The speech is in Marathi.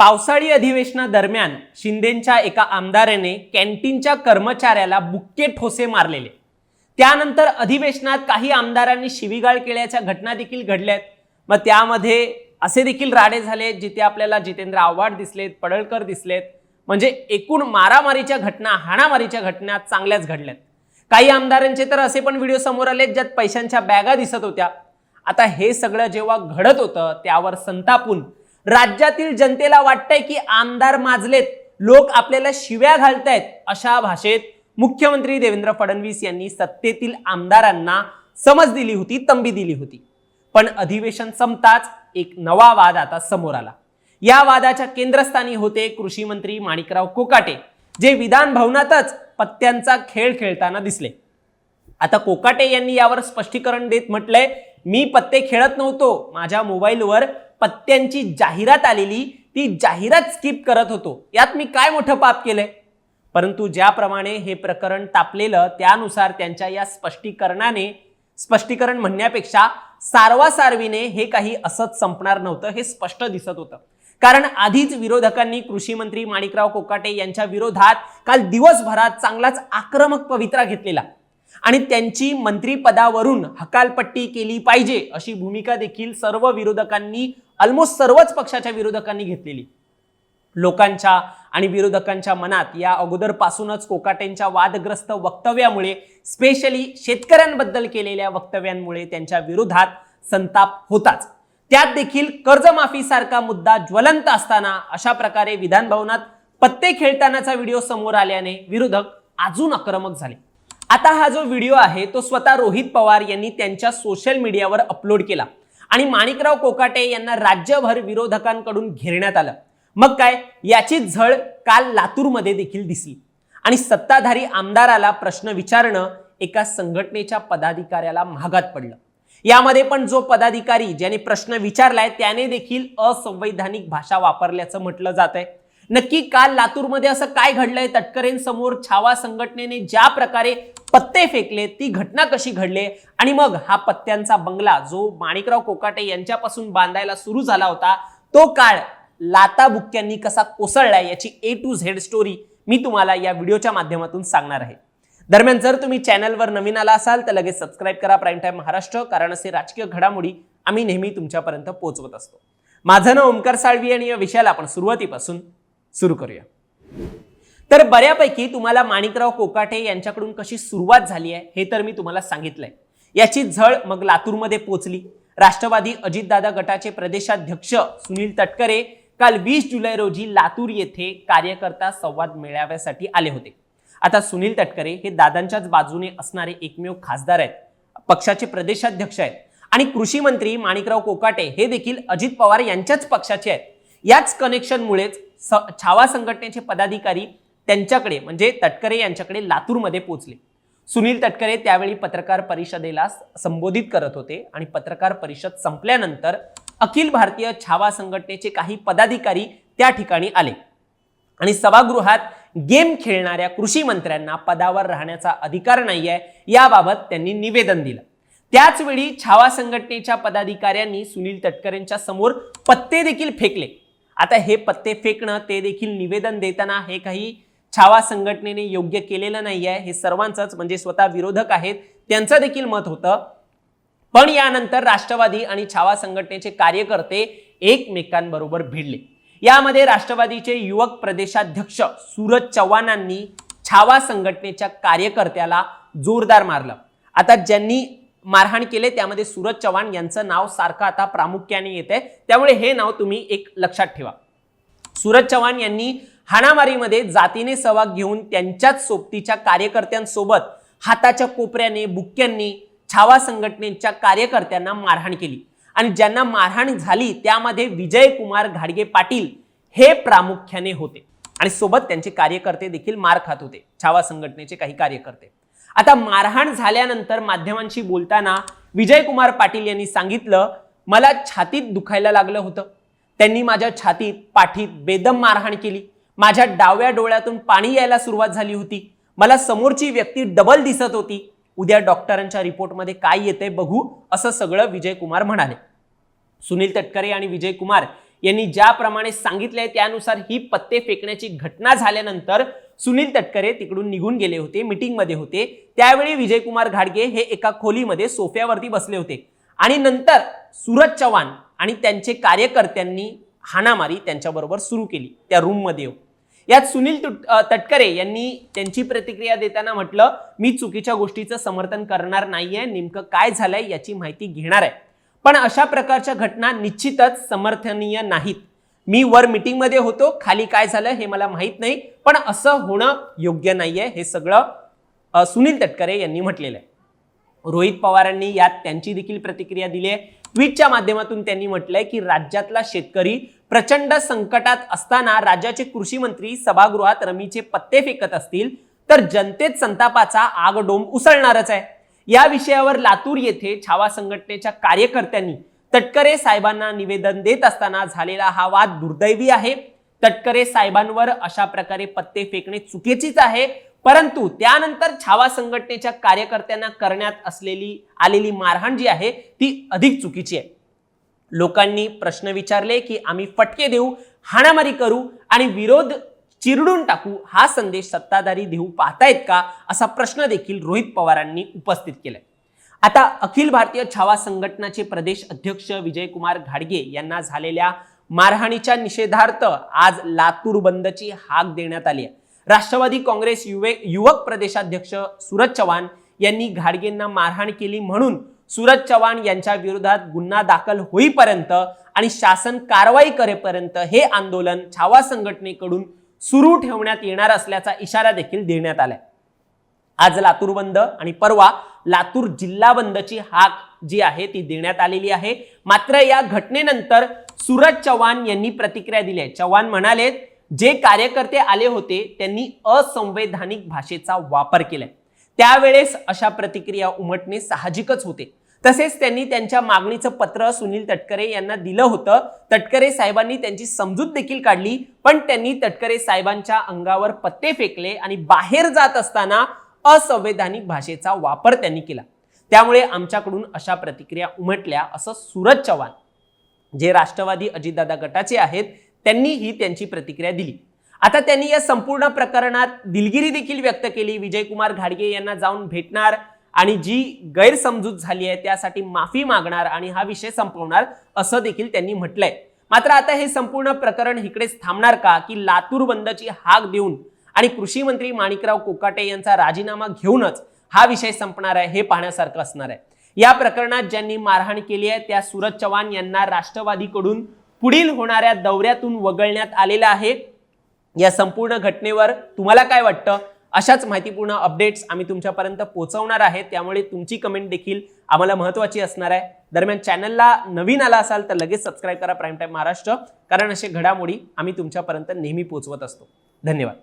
पावसाळी अधिवेशनादरम्यान शिंदेच्या एका आमदाराने कॅन्टीनच्या कर्मचाऱ्याला बुक्के ठोसे मारलेले. त्यानंतर अधिवेशनात काही आमदारांनी शिवीगाळ केल्याच्या घटना देखील घडल्यात. मग त्यामध्ये असे देखील राडे झाले जिथे आपल्याला जितेंद्र आव्हाड दिसलेत पडळकर दिसलेत. म्हणजे एकूण मारामारीच्या घटना हाणामारीच्या घटना चांगल्याच घडल्यात. काही आमदारांचे तर असे पण व्हिडिओ समोर आले ज्यात पैशांच्या बॅगा दिसत होत्या. आता हे सगळं जेव्हा घडत होतं त्यावर संतापून राज्यातील जनतेला वाटतंय की आमदार माजलेत. लोक आपल्याला शिव्या घालतायत अशा भाषेत मुख्यमंत्री देवेंद्र फडणवीस यांनी सत्तेतील आमदारांना समज दिली होती तंबी दिली होती. पण अधिवेशन संपताच एक नवा वाद आता समोर आला. या वादाच्या केंद्रस्थानी होते कृषी मंत्री माणिकराव कोकाटे जे विधान भवनातच पत्त्यांचा खेळ खेळताना दिसले. आता कोकाटे यांनी यावर स्पष्टीकरण देत म्हटलंय मी पत्ते खेळत नव्हतो. माझ्या मोबाईलवर पत्त्यांची जाहिरात आलेली ती जाहिरात स्किप करत होतो. यात मी काय मोठं पाप केलंय? परंतु ज्याप्रमाणे हे प्रकरण तापलेलं त्यानुसार त्यांच्या या स्पष्टीकरणाने स्पष्टीकरण म्हणण्यापेक्षा सारवासारवीने हे काही असंच संपणार नव्हतं हे स्पष्ट दिसत होतं. कारण आधीच विरोधकांनी कृषी मंत्री माणिकराव कोकाटे यांच्या विरोधात काल दिवसभरात चांगलाच आक्रमक पवित्रा घेतलेला. आणि त्यांची मंत्रीपदावरून हकालपट्टी केली पाहिजे अशी भूमिका देखील सर्व विरोधकांनी ऑलमोस्ट सर्वच पक्षाच्या विरोधकांनी घेतलेली. लोकांच्या आणि विरोधकांच्या मनात या अगोदरपासूनच कोकाटेंच्या वादग्रस्त वक्तव्यामुळे स्पेशली शेतकऱ्यांबद्दल केलेल्या वक्तव्यांमुळे त्यांच्या विरोधात संताप होताच. त्यात देखील कर्जमाफीसारखा मुद्दा ज्वलंत असताना अशा प्रकारे विधानभवनात पत्ते खेळतानाचा व्हिडिओ समोर आल्याने विरोधक अजून आक्रमक झाले. आता हा जो व्हिडिओ आहे तो स्वतः रोहित पवार यांनी त्यांच्या सोशल मीडियावर अपलोड केला. आणि माणिकराव कोकाटे यांना राज्यभर विरोधकांकडून घेरण्यात आलं. मग काय? याची झळ काल लातूरमध्ये देखील दिसली. आणि सत्ताधारी आमदाराला प्रश्न विचारणं एका संघटनेच्या पदाधिकाऱ्याला महागात पडलं. यामध्ये पण जो पदाधिकारी ज्याने प्रश्न विचारलाय त्याने देखील असंवैधानिक भाषा वापरल्याचं म्हटलं जात आहे नक्की काल लातूरमध्ये असं काय घडलंय? तटकरेंसमोर छावा संघटनेने ज्या प्रकारे पत्ते फेकले ती घटना कशी घडले? आणि मग हा पत्त्यांचा बंगला जो माणिकराव कोकाटे यांच्यापासून बांधायला सुरू झाला होता तो काळ लाता बुक्क्यांनी कसा कोसळलाय याची ए टू झेड स्टोरी मी तुम्हाला या व्हिडिओच्या माध्यमातून सांगणार आहे. दरम्यान जर तुम्ही चॅनलवर नवीन आला असाल तर लगेच सबस्क्राईब करा प्राईम टाईम महाराष्ट्र कारण असे राजकीय घडामोडी आम्ही नेहमी तुमच्यापर्यंत पोहोचवत असतो. माझं नाव ओमकार साळवी आणि या विषयाला आपण सुरुवातीपासून सुरू करूया. तर बऱ्यापैकी तुम्हाला माणिकराव कोकाटे यांच्याकडून कशी सुरुवात झाली आहे हे तर मी तुम्हाला सांगितलंय. याची झळ मग लातूरमध्ये पोचली. राष्ट्रवादी अजितदादा गटाचे प्रदेशाध्यक्ष सुनील तटकरे काल वीस जुलै रोजी लातूर येथे कार्यकर्ता संवाद मेळाव्यासाठी आले होते. आता सुनील तटकरे हे दादांच्याच बाजूने असणारे एकमेव खासदार आहेत पक्षाचे प्रदेशाध्यक्ष आहेत आणि कृषी मंत्री माणिकराव कोकाटे हे देखील अजित पवार यांच्याच पक्षाचे आहेत. याच कनेक्शनमुळेच छावा संघटनेचे पदाधिकारी त्यांच्याकडे म्हणजे तटकरे यांच्याकडे लातूरमध्ये पोहोचले. सुनील तटकरे त्यावेळी पत्रकार परिषदेला संबोधित करत होते आणि पत्रकार परिषद संपल्यानंतर अखिल भारतीय छावा संघटनेचे काही पदाधिकारी त्या ठिकाणी आले. आणि सभागृहात गेम खेळणाऱ्या कृषी मंत्र्यांना पदावर राहण्याचा अधिकार नाही आहे याबाबत त्यांनी निवेदन दिलं. त्याचवेळी छावा संघटनेच्या पदाधिकाऱ्यांनी सुनील तटकरेंच्या समोर पत्ते देखील फेकले. आता हे पत्ते फेकणं ते देखील निवेदन देताना हे काही छावा संघटनेने योग्य केलेलं नाही आहे हे सर्वांचंच म्हणजे स्वतः विरोधक आहेत त्यांचं देखील मत होतं. पण यानंतर राष्ट्रवादी आणि छावा संघटनेचे कार्यकर्ते एकमेकांबरोबर भिडले. यामध्ये राष्ट्रवादीचे युवक प्रदेशाध्यक्ष सूरज चव्हाणांनी छावा संघटनेच्या कार्यकर्त्याला जोरदार मारलं. आता ज्यांनी मारहाण केले. त्यामध्ये सूरज चव्हाण यांचं नाव सारखं आता प्रामुख्याने येत आहे त्यामुळे हे नाव तुम्ही एक लक्षात ठेवा. सूरज चव्हाण यांनी हाणामारीमध्ये जातीने सहभाग घेऊन त्यांच्याच सोबतीच्या कार्यकर्त्यांसोबत हाताच्या कोपऱ्याने बुक्क्यांनी छावा संघटनेच्या कार्यकर्त्यांना मारहाण केली. आणि ज्यांना मारहाण झाली त्यामध्ये विजय कुमार घाडगे पाटील हे प्रामुख्याने होते. आणि सोबत त्यांचे कार्यकर्ते देखील मार खात होते. छावा संघटनेचे काही कार्यकर्ते. आता मारहाण झाल्यानंतर माध्यमांशी बोलताना विजय कुमार पाटील यांनी सांगितलं मला छातीत दुखायला लागलं होतं. त्यांनी माझ्या छातीत पाठीत बेदम मारहाण केली. माझ्या डाव्या डोळ्यातून पाणी यायला सुरुवात झाली होती. मला समोरची व्यक्ती डबल दिसत होती. उद्या डॉक्टरांच्या रिपोर्टमध्ये काय येते बघू असं सगळं विजय कुमार म्हणाले. सुनील तटकरे आणि विजय कुमार यांनी ज्याप्रमाणे सांगितलंय त्यानुसार ही पत्ते फेकण्याची घटना झाल्यानंतर सुनील तटकरे तिकडून निघून गेले होते मीटिंगमध्ये होते. त्यावेळी विजयकुमार घाडगे हे एका खोलीमध्ये सोफ्यावरती बसले होते. आणि नंतर सूरज चव्हाण आणि त्यांचे कार्यकर्त्यांनी हाणामारी त्यांच्याबरोबर सुरू केली त्या रूममध्ये येऊ यात सुनील तटकरे यांनी त्यांची प्रतिक्रिया देताना म्हटलं मी चुकीच्या गोष्टीचं समर्थन करणार नाहीये नेमकं काय झालंय याची माहिती घेणार आहे. पण अशा प्रकारच्या घटना निश्चितच समर्थनीय नाहीत. मी वर मीटिंगमध्ये होतो. खाली काय झालं हे मला माहीत नाही. पण असं होणं योग्य नाहीये. हे सगळं सुनील तटकरे यांनी म्हटलेलं आहे. रोहित पवारांनी यात त्यांची देखील प्रतिक्रिया दिली आहे. ट्विटच्या माध्यमातून त्यांनी म्हटलंय की राज्यातला शेतकरी प्रचंड संकटात असताना राज्याचे कृषी मंत्री सभागृहात रमीचे पत्ते फेकत असतील तर जनतेत संतापाचा आगडोंब उसळणारच आहे. या विषयावर लातूर येथे छावा संघटनेच्या कार्यकर्त्यांनी तटकरे साहेबांना निवेदन देत असताना झालेला हा वाद दुर्दैवी आहे. तटकरे साहेबांवर अशा प्रकारे पत्ते फेकणे चुकीचीच आहे. परंतु त्यानंतर छावा संघटनेच्या कार्यकर्त्यांना करण्यात असलेली आलेली मारहाण जी आहे ती अधिक चुकीची आहे. लोकांनी प्रश्न विचारले की आम्ही फटके देऊ हाणामारी करू आणि विरोध चिरडून टाकू हा संदेश सत्ताधारी देऊ पाहतायत का असा प्रश्न देखील रोहित पवारांनी उपस्थित केलाय. आता अखिल भारतीय छावा संघटनाचे प्रदेश अध्यक्ष विजयकुमार घाडगे यांना झालेल्या मारहाणीच्या निषेधार्थ आज लातूर बंदची हाक देण्यात आली आहे. राष्ट्रवादी काँग्रेस युवे युवक प्रदेशाध्यक्ष सूरज चव्हाण यांनी घाडगेंना मारहाण केली म्हणून सूरज चव्हाण यांच्या विरोधात गुन्हा दाखल होईपर्यंत आणि शासन कारवाई करेपर्यंत हे आंदोलन छावा संघटनेकडून सुरू ठेवण्यात येणार असल्याचा इशारा देखील देण्यात आलाय. आज लातूर बंद आणि परवा लातूर जिल्हा बंदची हाक जी आहे ती देण्यात आलेली आहे. मात्र या घटनेनंतर सूरज चव्हाण यांनी प्रतिक्रिया दिली आहे. चव्हाण म्हणाले जे कार्यकर्ते आले होते त्यांनी असंवैधानिक भाषेचा वापर केलाय. त्यावेळेस अशा प्रतिक्रिया उमटणे साहजिकच होते. तसेच त्यांनी त्यांच्या मागणीचं पत्र सुनील तटकरे यांना दिलं होतं. तटकरे साहेबांनी त्यांची समजूत देखील काढली पण त्यांनी तटकरे साहेबांच्या अंगावर पत्ते फेकले आणि बाहेर जात असताना असंवैधानिक भाषेचा वापर त्यांनी केला. त्यामुळे आमच्याकडून अशा प्रतिक्रिया उमटल्या असं सूरज चव्हाण जे राष्ट्रवादी अजितदादा गटाचे आहेत त्यांनी ही त्यांची प्रतिक्रिया दिली. आता त्यांनी या संपूर्ण प्रकरणात दिलगिरी देखील व्यक्त केली. विजयकुमार घाडगे यांना जाऊन भेटणार आणि जी गैरसमजूत झाली आहे त्यासाठी माफी मागणार आणि हा विषय संपवणार असं देखील त्यांनी म्हटलंय. मात्र आता हे संपूर्ण प्रकरण इकडेच थांबणार का? की लातूर बंदची हाक देऊन आणि कृषी मंत्री माणिकराव कोकाटे यांचा राजीनामा घेऊनच हा विषय संपणार आहे हे पाहण्यासारखं असणार आहे. या प्रकरणात ज्यांनी मारहाण केली आहे त्या सूरज चव्हाण यांना राष्ट्रवादीकडून पुढील होणाऱ्या दौऱ्यातून वगळण्यात आलेलं आहे. या संपूर्ण घटनेवर तुम्हाला काय वाटतं? अशाच माहितीपूर्ण अपडेट्स आम्ही तुमच्यापर्यंत पोहोचवणार आहे. त्यामुळे तुमची कमेंट देखील आम्हाला महत्त्वाची असणार आहे. दरम्यान चॅनलला नवीन आला असाल तर लगेच सबस्क्राईब करा प्राईम टाईम महाराष्ट्र. कारण असे घडामोडी आम्ही तुमच्यापर्यंत नेहमी पोहोचवत असतो. धन्यवाद.